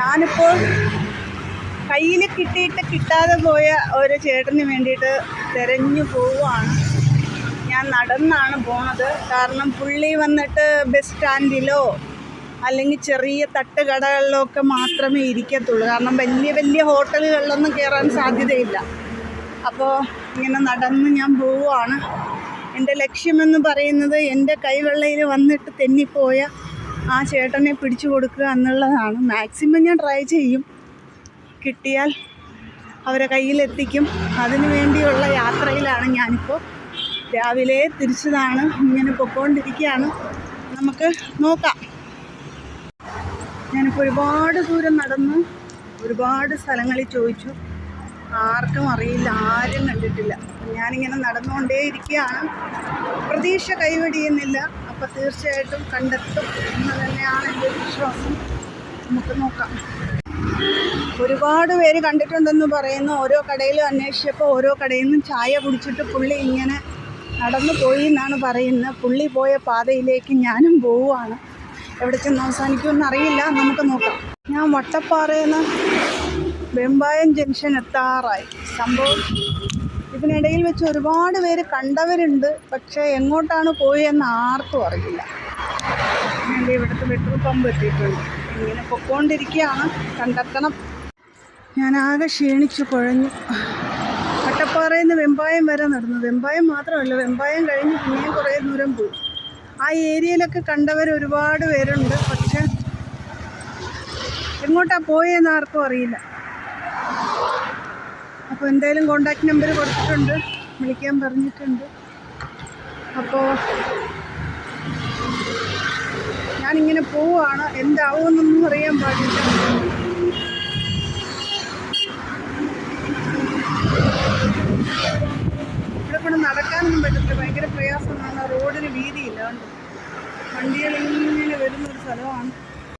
ഞാനിപ്പോൾ കയ്യിൽ കിട്ടിയിട്ട് കിട്ടാതെ പോയ ഒരു ചേട്ടന് വേണ്ടിയിട്ട് തിരഞ്ഞു പോവുകയാണ് ഞാൻ നടന്നാണ് പോണത്. കാരണം പുള്ളി വന്നിട്ട് ബസ് സ്റ്റാൻഡിലോ അല്ലെങ്കിൽ ചെറിയ തട്ടുകടകളിലോ ഒക്കെ മാത്രമേ ഇരിക്കത്തുള്ളൂ. കാരണം വലിയ വലിയ ഹോട്ടലുകളിലൊന്നും കയറാൻ സാധ്യതയില്ല. അപ്പോൾ ഇങ്ങനെ നടന്ന് ഞാൻ പോവുകയാണ് എന്റെ ലക്ഷ്യമെന്ന് പറയുന്നത് എന്റെ കൈവെള്ളയിൽ വന്നിട്ട് തെന്നിപ്പോയ ആ ചേട്ടനെ പിടിച്ചു കൊടുക്കുക എന്നുള്ളതാണ്. മാക്സിമം ഞാൻ ട്രൈ ചെയ്യും. കിട്ടിയാൽ അവരെ കയ്യിലെത്തിക്കും. അതിനു വേണ്ടിയുള്ള യാത്രയിലാണ് ഞാനിപ്പോൾ രാവിലെ തിരിച്ചതാണ്. ഇങ്ങനെ പൊക്കോണ്ടിരിക്കുകയാണ്. നമുക്ക് നോക്കാം. ഞാനിപ്പോൾ ഒരുപാട് ദൂരം നടന്നു ഒരുപാട് സ്ഥലങ്ങളിൽ ചോദിച്ചു. ആർക്കും അറിയില്ല. ആരും കണ്ടിട്ടില്ല. ഞാനിങ്ങനെ നടന്നുകൊണ്ടേ ഇരിക്കുകയാണ് പ്രതീക്ഷ കൈവെടിയുന്നില്ല. അപ്പോൾ തീർച്ചയായിട്ടും കണ്ടെത്തും എന്ന് തന്നെയാണ് എന്റെ വിശ്വാസം. നമുക്ക് നോക്കാം. ഒരുപാട് പേര് കണ്ടിട്ടുണ്ടെന്ന് പറയുന്നു. ഓരോ കടയിലും അന്വേഷിച്ചപ്പോൾ ഓരോ കടയിൽ നിന്നും ചായ കുടിച്ചിട്ട് പുള്ളി ഇങ്ങനെ നടന്നു പോയി എന്നാണ് പറയുന്നത്. പുള്ളി പോയ പാതയിലേക്ക് ഞാനും പോവുകയാണ്. എവിടെ ചെന്ന് അവസാനിക്കുമെന്ന് അറിയില്ല നമുക്ക് നോക്കാം. ഞാൻ വട്ടപ്പാറയിൽ നിന്ന് വെമ്പായം ജംഗ്ഷൻ എത്താറായി. സംഭവം ഇതിനിടയിൽ വെച്ച് ഒരുപാട് പേര് കണ്ടവരുണ്ട് പക്ഷേ എങ്ങോട്ടാണ് പോയെന്ന് ആർക്കും അറിയില്ല. ദേ ഇവിടുത്തെ പെട്രോൾ പമ്പ് എത്തിയിട്ടുണ്ട്. ഇങ്ങനെ പൊക്കോണ്ടിരിക്കുകയാണ് കണ്ടെത്തണം. ഞാൻ ആകെ ക്ഷീണിച്ചു കുഴഞ്ഞു. കട്ടപ്പാറയിൽ നിന്ന് വെമ്പായം വരെ നടന്നു. വെമ്പായം മാത്രമല്ല വെമ്പായം കഴിഞ്ഞ് പിന്നെയും കുറേ ദൂരം പോയി. ആ ഏരിയയിലൊക്കെ കണ്ടവർ ഒരുപാട് പേരുണ്ട് പക്ഷെ എങ്ങോട്ടാണ് പോയെന്ന് ആർക്കും അറിയില്ല. അപ്പോൾ എന്തായാലും കോണ്ടാക്ട് നമ്പർ കൊടുത്തിട്ടുണ്ട്. വിളിക്കാൻ പറഞ്ഞിട്ടുണ്ട്. അപ്പോൾ ഞാനിങ്ങനെ പോവുകയാണ് എന്താവുമെന്നൊന്നും അറിയാൻ പാടില്ല. ഇവിടെ നടക്കാനൊന്നും പറ്റത്തില്ല. ഭയങ്കര പ്രയാസമാണ്. റോഡിന് വീതിയില്ല. വണ്ടികളിങ്ങനെ വരുന്നൊരു സ്ഥലമാണ്.